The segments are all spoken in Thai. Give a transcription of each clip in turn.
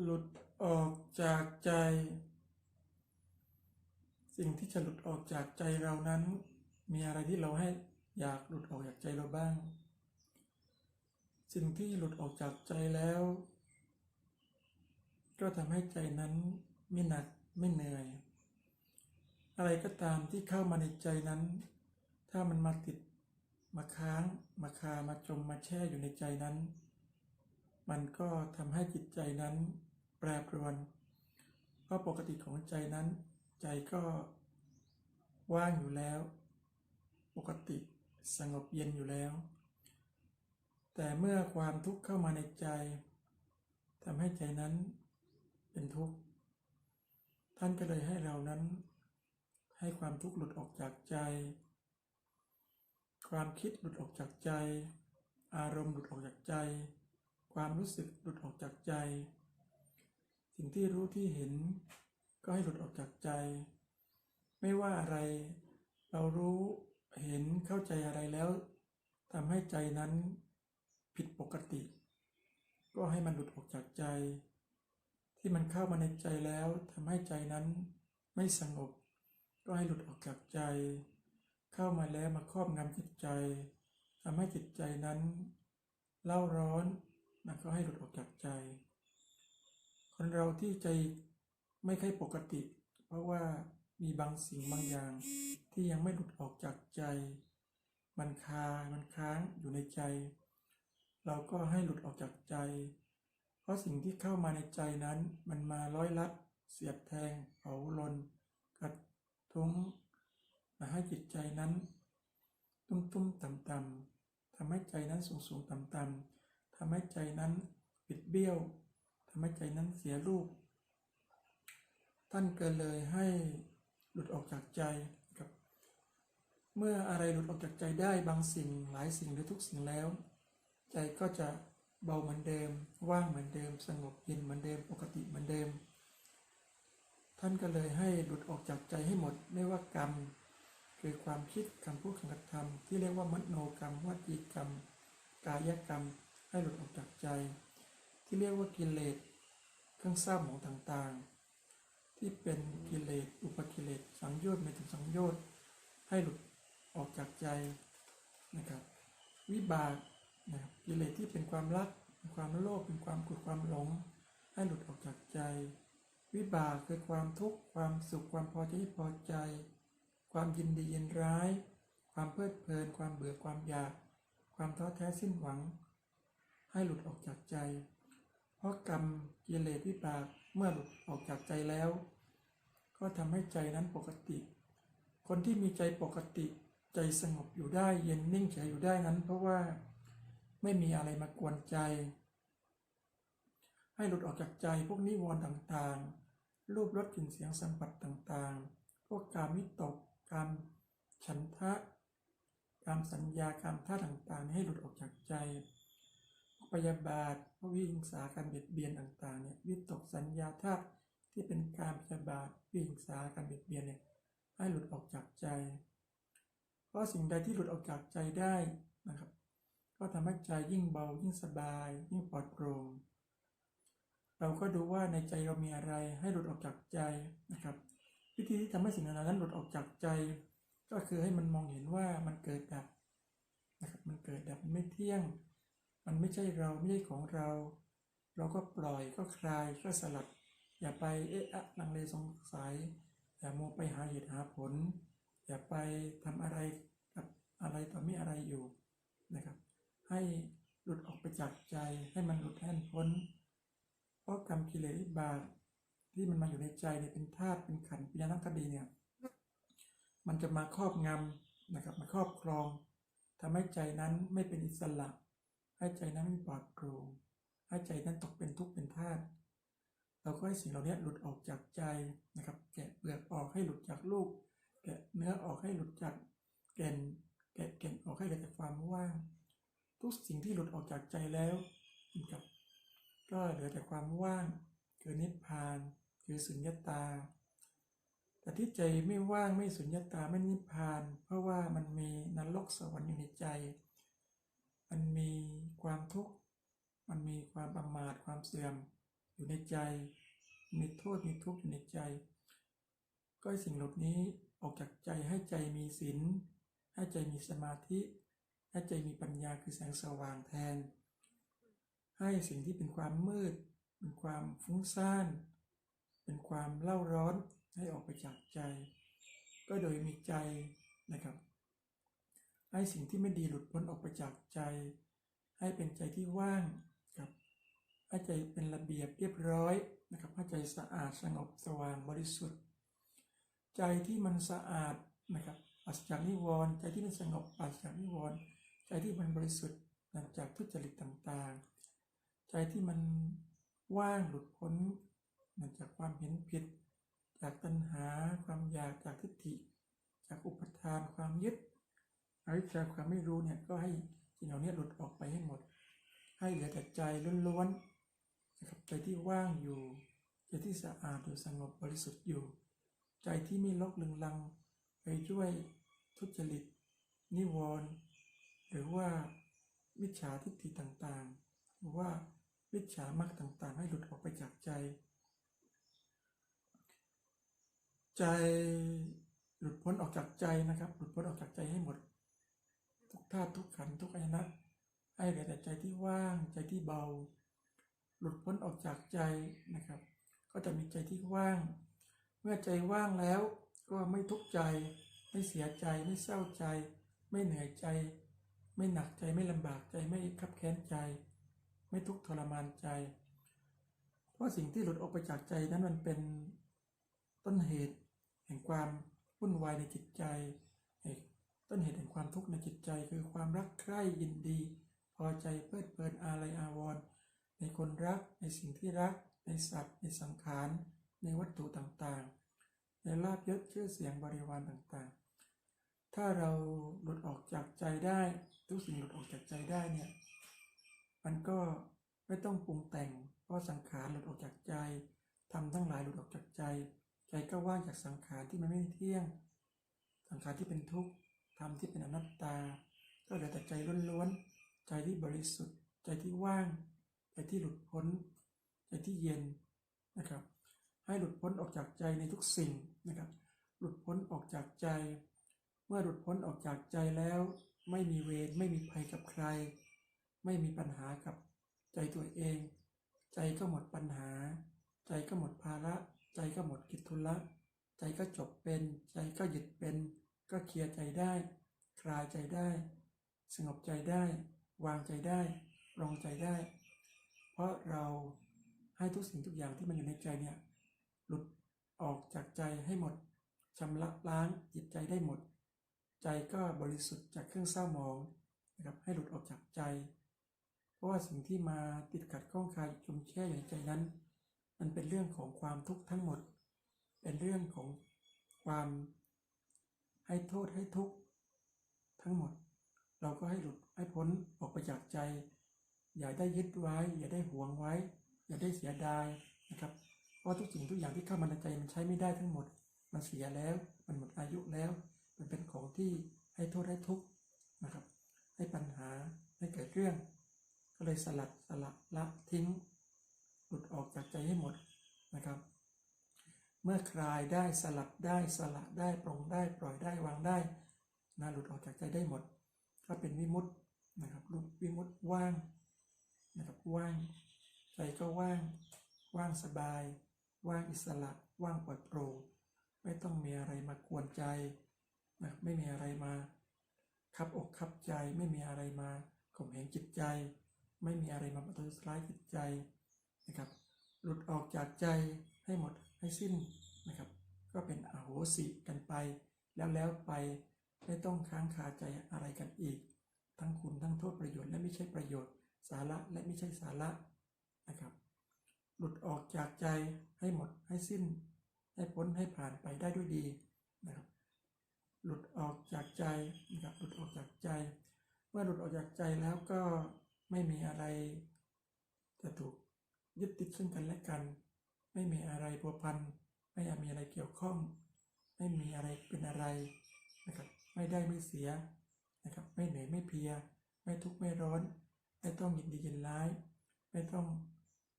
หลุดออกจากใจ สิ่งที่จะหลุดออกจากใจเรานั้น มีอะไรที่เราให้อยากหลุดออกจากใจเราบ้าง สิ่งที่หลุดออกจากใจแล้ว ก็ทำให้ใจนั้นไม่หนักไม่เหนื่อย อะไรก็ตามที่เข้ามาในใจนั้น ถ้ามันมาติดมาค้างมาคามาจมมาแช่อยู่ในใจนั้น มันก็ทำให้จิตใจนั้น แปรปรวนเพราะปกติของใจนั้น ใจก็ว่างอยู่แล้ว ปกติสงบเย็นอยู่แล้ว แต่เมื่อความทุกข์เข้ามาในใจทำให้ใจนั้นเป็นทุกข์ ท่านก็เลยให้เรานั้น ให้ความทุกข์หลุดออกจากใจ ความคิดหลุดออกจากใจ อารมณ์หลุดออกจากใจ ความรู้สึกหลุดออกจากใจ สิ่งที่รู้ที่เห็น ก็ให้หลุดออกจากใจ ไม่ว่าอะไร เรารู้เห็นเข้าใจอะไรแล้วทำให้ใจนั้นผิดปกติ ก็ให้มันหลุดออกจากใจ ที่มันเข้ามาในใจแล้วทำให้ใจนั้นไม่สงบ ก็ให้หลุดออกจากใจ เข้ามาแล้วมาครอบงำจิตใจทำให้จิตใจนั้นเล่าร้อนมันก็ให้หลุดออกจากใจ คนเราที่ใจไม่ค่อยปกติ เพราะว่ามีบางสิ่งบางอย่าง ที่ยังไม่หลุดออกจากใจ มันคา มันค้างอยู่ในใจ เราก็ให้หลุดออกจากใจ เพราะสิ่งที่เข้ามาในใจนั้น มันมาร้อยลัด เสียบแทงเผาลนกระทุ้งมาให้จิตใจนั้น ตุ้มตุ้มต่ำต่ำทำให้ใจนั้นสูงสูงต่ำต่ำทำให้ใจนั้นปิดเบี้ยว ทำให้ใจนั้นเสียรูป ท่านเก็เลยให้หลุดออกจากใจครับ เมื่ออะไรหลุดออกจากใจได้บางสิ่งหลายสิ่งหรือทุกสิ่งแล้ว ใจก็จะเบาเหมือนเดิม ว่างเหมือนเดิม สงบเย็นเหมือนเดิม ปกติเหมือนเดิม ท่านก็เลยให้หลุดออกจากใจให้หมด ไม่ว่ากรรม คือความคิดคำพูดคำกระทำที่เรียกว่ามโนกรรมวจีกรรม กายกรรม ให้หลุดออกจากใจ ที่เรียกว่ากิเลสเครื่องเศร้าหมองต่างๆ ที่เป็นกิเลสอุปกิเลสสังโยชน์ไม่ถึงสังโยชน์ให้หลุดออกจากใจนะครับวิบากนะครับกิเลสที่เป็นความรักเป็นความโลภเป็นความกรธความหลง ให้หลุดออกจากใจ วิบากคือความทุกข์ความสุขความพอใจพอใจ ความยินดียินร้าย ความเพลิดเพลิน ความเบื่อความอยาก ความท้อแท้สิ้นหวัง ให้หลุดออกจากใจ เพราะกรรมกิเลสวิบากเมื่อหลุดออกจากใจแล้ว ก็ทำให้ใจนั้นปกติ คนที่มีใจปกติใจสงบอยู่ได้เย็นนิ่งเฉยอยู่ได้นั้น เพราะว่าไม่มีอะไรมากวนใจ ให้หลุดออกจากใจพวกนิวรณ์ต่างๆ รูปรสกลิ่นเสียงสัมผัสต่างๆ พวกการมิตกการฉันทะการสัญญาการท่าต่างๆ ให้หลุดออกจากใจ พยาบาทพวกวิหิงสาการเบียดเบียนต่างๆเนี่ยวิตกสัญญาธาตุที่เป็นการพยาบาทวิหิงสาการเบียดเบียนเนี่ยให้หลุดออกจากใจ เพราะสิ่งใดที่หลุดออกจากใจได้นะครับ ก็ทำให้ใจยิ่งเบายิ่งสบาย ยิ่งปลอดโปร่งเราก็ดูว่าในใจเรามีอะไรให้หลุดออกจากใจนะครับ วิธีที่ทำให้สิ่งนั้นหลุดออกจากใจ ก็คือให้มันมองเห็นว่ามันเกิดดับนะครับมันเกิดดับไม่เที่ยง มันไม่ใช่เราไม่ใช่ของเรา เราก็ปล่อยก็คลายก็สลัด อย่าไปเอะอะลังเลสงสัย อย่ามัวไปหาเหตุหาผล อย่าไปทำอะไรกับอะไรต่อมีอะไรอยู่นะครับ ให้หลุดออกไปจากใจให้มันหลุดแห่นพ้น เพราะกรรมกิเลสบากที่มันมาอยู่ในใจเนี่ยเป็นธาตุเป็นขันธ์เป็นยานัคดีเนี่ยมันจะมาครอบงำนะครับมาครอบครองทำให้ใจนั้นไม่เป็นอิสระ ให้ใจนั้นไม่ปลอดโปร่งให้ใจนั้นตกเป็นทุกข์เป็นธาตุเราก็ให้สิ่งเหล่านี้หลุดออกจากใจนะครับ แกะเปลือกออกให้หลุดจากลูก แกะเนื้อออกให้หลุดจากแก่นแกะแก่นออกให้เหลือแต่ความว่าง ทุกสิ่งที่หลุดออกจากใจแล้วนะครับก็เหลือแต่ความว่าง คือนิพพาน คือสุญญตา แต่ที่ใจไม่ว่างไม่สุญญตาไม่นิพพาน เพราะว่ามันมีนรกสวรรค์อยู่ในใจ มันมีความทุกข์มันมีความประมาทความเสื่อมอยู่อยู่ในใจ มีโทษมีทุกข์อยู่ในใจ ก็ให้สิ่งเหล่านี้ออกจากใจให้ใจมีศีลให้ใจมีสมาธิ ให้ใจมีปัญญาคือแสงสว่างแทน ให้สิ่งที่เป็นความมืด เป็นความฟุ้งซ่าน เป็นความเล่าร้อนให้ออกไปจากใจ ก็โดยมีใจนะครับ ให้สิ่งที่ไม่ดีหลุดพ้นออกไปจากใจ ให้เป็นใจที่ว่างครับให้ใจเป็นระเบียบเรียบร้อยนะครับให้ใจสะอาดสงบสว่างบริสุทธิ์ ใจที่มันสะอาดนะครับปราศจากนิวรณ์ใจที่มันสงบปราศจากนิวรณ์ใจที่มันบริสุทธิ์หลังจากทุจริตต่างๆ ใจที่มันว่างหลุดพ้นจากความเห็นผิด จากตัณหาความอยากจากทิฏฐิ จากอุปทานความยึด อวิชชาความไม่รู้เนี่ยก็ให้สิ่งเหล่านี้หลุดออกไปให้หมด ให้เหลือแต่ใจล้วนๆนะครับใจที่ว่างอยู่ใจที่สะอาดอยู่สงบบริสุทธิ์อยู่ ใจที่ไม่ลกลึงลัง ไปด้วยทุจริต นิวรณ์หรือว่ามิจฉาทิฏฐิต่างๆ หรือว่ามิจฉามรรคต่างๆ ให้หลุดออกไปจากใจ ใจหลุดพ้นออกจากใจนะครับ หลุดพ้นออกจากใจให้หมด ทุกธาตุทุกขันทุกอายนะให้เหลือแต่ใจที่ว่างใจที่เบา หลุดพ้นออกจากใจนะครับ ก็จะมีใจที่ว่าง เมื่อใจว่างแล้วก็ไม่ทุกข์ใจ ไม่เสียใจไม่เศร้าใจ ไม่เหนื่อยใจ ไม่หนักใจไม่ลำบากใจไม่คับแค้นใจ ไม่ทุกข์ทรมานใจ เพราะสิ่งที่หลุดออกไปจากใจนั้นมันเป็นต้นเหตุ แห่งความวุ่นวายในจิตใจ ต้นเหตุแห่งความทุกข์ในจิตใจคือความรักใคร่ยินดี พอใจเพลิดเพลินอาลัยอาวรณ์ในคนรักในสิ่งที่รัก ในสัตว์ ในสังขาร ในวัตถุต่างๆ ในลาบยศชื่อเสียงบริวารต่างๆ ถ้าเราหลุดออกจากใจได้ ทุกสิ่งหลุดออกจากใจได้เนี่ยมันก็ไม่ต้องปรุงแต่งเพราะสังขารหลุดออกจากใจทำทั้งหลายหลุดออกจากใจ ใจก็ว่างจากสังขารที่มันไม่เที่ยง สังขารที่เป็นทุกข์ รมที่เป็นอนัตตา ก็เหลือแต่ใจล้วนๆ ใจที่บริสุทธิ์ ใจที่ว่าง ใจที่หลุดพ้น ใจที่เย็นนะครับ ให้หลุดพ้นออกจากใจในทุกสิ่งนะครับ หลุดพ้นออกจากใจ เมื่อหลุดพ้นออกจากใจแล้ว ไม่มีเวรไม่มีภัยกับใคร ไม่มีปัญหากับใจตัวเอง ใจก็หมดปัญหา ใจก็หมดภาระ ใจก็หมดกิจทุละ ใจก็จบเป็น ใจก็หยุดเป็น ก็เคลียร์ใจได้ คลายใจได้ สงบใจได้ วางใจได้ปรองใจได้ เพราะเราให้ทุกสิ่งทุกอย่างที่มันอยู่ในใจเนี่ยหลุดออกจากใจให้หมดชำระล้างจิตใจได้หมด ใจก็บริสุทธิ์จากเครื่องเศร้าหมองนะครับให้หลุดออกจากใจ เพราะว่าสิ่งที่มาติดขัดข้องคายจมแช่อยู่ในใจนั้น มันเป็นเรื่องของความทุกข์ทั้งหมด เป็นเรื่องของความ ให้โทษให้ทุกข์ทั้งหมด เราก็ให้หลุดให้พ้นออกไปจากใจ อย่าได้ยึดไว้ อย่าได้หวงไว้ อย่าได้เสียดายนะครับเพราะทุกสิ่งทุกอย่างที่เข้ามาในใจมันใช้ไม่ได้ทั้งหมด มันเสียแล้ว มันหมดอายุแล้ว มันเป็นของที่ให้โทษให้ทุกข์นะครับ ให้ปัญหาให้เกิดเรื่อง ก็เลยสลัดสละละทิ้งหลุดออกจากใจให้หมดนะครับ เมื่อคลายได้สลัดได้สละได้ปรงได้ปล่อยได้วางได้นะหลุดออกจากใจได้หมด ก็เป็นวิมุตตินะครับรูปวิมุตติว่างนะครับว่าง ใจก็ว่าง ว่างสบาย ว่างอิสระ ว่างปลอดโปร่งไม่ต้องมีอะไรมากวนใจนะไม่มีอะไรมาคับอกคับใจไม่มีอะไรมาข่มเหงจิตใจ ไม่มีอะไรมาประทุษร้ายจิตใจนะครับหลุดออกจากใจ ให้หมดให้สิ้นนะครับ ก็เป็นอโหสิกันไป แล้วแล้วไปไม่ต้องค้างคาใจอะไรกันอีก ทั้งคุณทั้งโทษประโยชน์และไม่ใช่ประโยชน์สาระและไม่ใช่สาระนะครับ หลุดออกจากใจให้หมดให้สิ้น ให้พ้นให้ผ่านไปได้ด้วยดีนะครับ หลุดออกจากใจนะครับหลุดออกจากใจ เมื่อหลุดออกจากใจแล้วก็ไม่มีอะไรจะถูกยึดติดซึ่งกันและกัน ไม่มีอะไรพัวพันไม่มีอะไรเกี่ยวข้อง ไม่มีอะไรเป็นอะไรนะครับไม่ได้ไม่เสียนะครับไม่เหนื่อยไม่เพีย ไม่ทุกข์ไม่ร้อน ไม่ต้องยินดียินร้าย ไม่ต้อง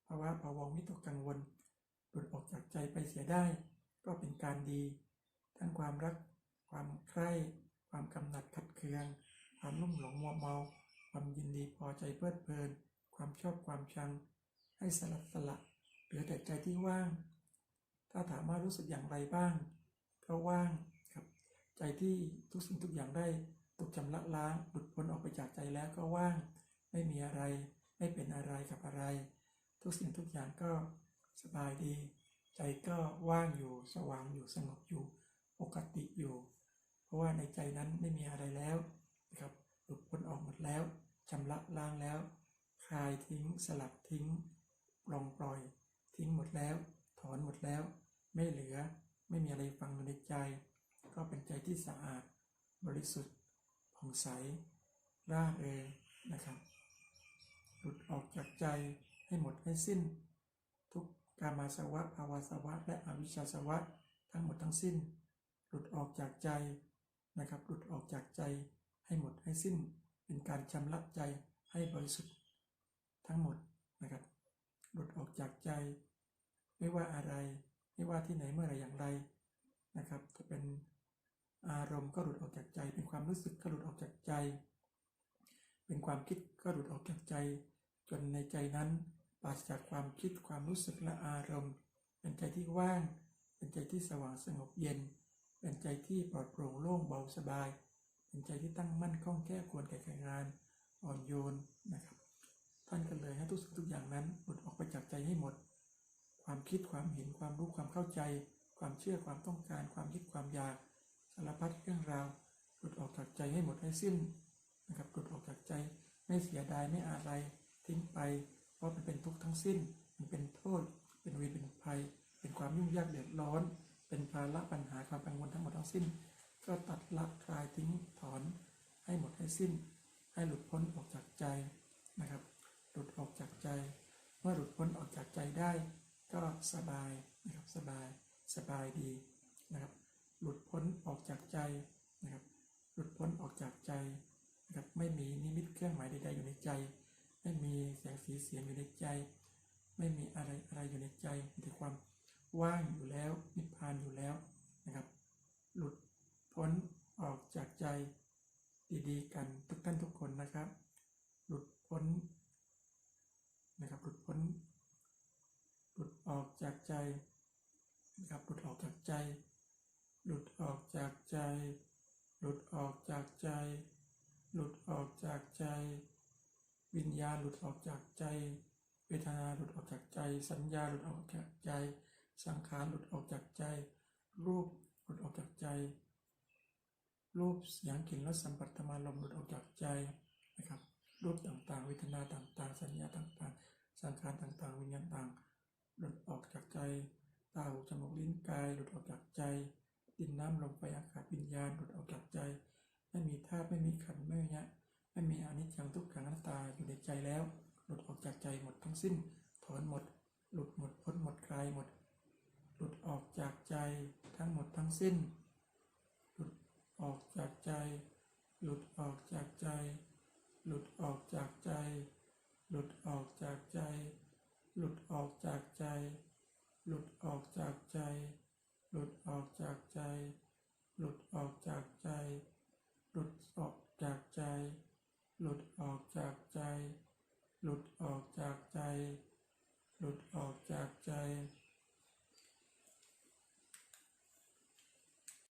พาวะภาวงวิตกกังวลหลุดออกจากใจไปเสียได้ ก็เป็นการดี ทั้งความรัก ความใคร่ ความกำหนัดขัดเคือง ความลุ่มหลงมัวเมา ความยินดีพอใจเพลิดเพลิน ความชอบความชัง ให้สลัดสละ ลือแต่ใจที่ว่าง ถ้าถามว่ารู้สึกอย่างไรบ้าง ก็ว่างครับ ใจที่ทุกสิ่งทุกอย่างได้ถูกชำระล้างหลุดพ้นออกไปจากใจแล้วก็ว่าง ไม่มีอะไร ไม่เป็นอะไรกับอะไร ทุกสิ่งทุกอย่างก็สบายดี ใจก็ว่างอยู่สว่างอยู่สงบอยู่ปกติอยู่ เพราะว่าในใจนั้นไม่มีอะไรแล้วนะครับหลุดพ้นออกหมดแล้วชำระล้างแล้วคลายทิ้งสลัดทิ้งปลองปล่อย ทิ้งหมดแล้ว ถอนหมดแล้ว ไม่เหลือ ไม่มีอะไรฟังอยู่ในใจ ก็เป็นใจที่สะอาด บริสุทธิ์ผ่องใส ร่าเริงนะครับ หลุดออกจากใจให้หมดให้สิ้น ทุกกามาสวะภาวาสวะ และอวิชชาสวะ ทั้งหมดทั้งสิ้น หลุดออกจากใจนะครับ หลุดออกจากใจให้หมดให้สิ้น เป็นการชำระใจให้บริสุทธิ์ทั้งหมดนะครับ หลุดออกจากใจ ไม่ว่าอะไรไม่ว่าที่ไหนเมื่อไรอย่างไรนะครับ จะเป็นอารมณ์ก็หลุดออกจากใจ เป็นความรู้สึกก็หลุดออกจากใจ เป็นความคิดก็หลุดออกจากใจ จนในใจนั้นปราศจากความคิดความรู้สึกและอารมณ์ เป็นใจที่ว่าง เป็นใจที่สว่างสงบเย็น เป็นใจที่ปลอดโปร่งโล่งเบาสบาย เป็นใจที่ตั้งมั่นคล่องแคล่ควรแก่การงานอ่อนโยนนะครับ ท่านก็เลยให้ทุกสิ่งทุกอย่างนั้นหลุดออกไปจากใจให้หมด ความคิดความเห็นความรู้ความเข้าใจ ความเชื่อความต้องการ ความยึดความอยากสารพัดเรื่องราวหลุดออกจากใจให้หมดให้สิ้นนะครับหลุดออกจากใจไม่เสียดายไม่อะไรทิ้งไป เพราะมันเป็นทุกข์ทั้งสิ้น มันเป็นโทษ เป็นเวรเป็นภัย เป็นความยุ่งยากเดือดร้อน เป็นภาระปัญหาความกังวลทั้งหมดทั้งสิ้น ก็ตัดละคลายทิ้งถอนให้หมดให้สิ้น ให้หลุดพ้นออกจากใจนะครับ หลุดออกจากใจ เมื่อหลุดพ้นออกจากใจได้ ก็สบายนะครับสบายสบายดีนะครับ หลุดพ้นออกจากใจนะครับ หลุดพ้นออกจากใจนะครับไม่มีนิมิตเครื่องหมายใดๆอยู่ในใจ ไม่มีแสงสีเสียงอยู่ในใจ ไม่มีอะไรอะไรอยู่ในใจมีแต่ความว่างอยู่แล้วนิพพานอยู่แล้วนะครับ หลุดพ้นออกจากใจดีๆกันทุกท่านทุกคนนะครับ หลุดพ้น นะครับหลุดพ้นหลุดออกจากใจนะครับหลุดออกจากใจ หลุดออกจากใจ หลุดออกจากใจ หลุดออกจากใจ วิญญาณหลุดออกจากใจ เวทนาหลุดออกจากใจ สัญญาหลุดออกจากใจ สังขารหลุดออกจากใจ รูปหลุดออกจากใจ รูปเสียงกลิ่นรสสัมผัสธรรมารมหลุดออกจากใจนะครับรูปต่างๆ เวทนาต่างๆ สัญญาต่าง สังขารต่างๆ วิญญาณต่างหลุดออกจากใจตาหูจมูกลิ้นกายหลุดออกจากใจ ดินน้ำลมไฟอากาศวิญญาณหลุดออกจากใจ ไม่มีธาตุไม่มีขันธ์ไม่มีเนี่ยไม่มีอนิจจังทุกขังอนัตตาอยู่ในใจแล้ว หลุดออกจากใจหมดทั้งสิ้น ถอนหมด หลุดหมดพ้นหมดคลายหมด หลุดออกจากใจทั้งหมดทั้งสิ้น หลุดออกจากใจ หลุดออกจากใจ หลุดออกจากใจ หลุดออกจากใจ หลุดออกจากใจ หลุดออกจากใจ หลุดออกจากใจ หลุดออกจากใจ หลุดออกจากใจ หลุดออกจากใจ หลุดออกจากใจ หลุดออกจากใจ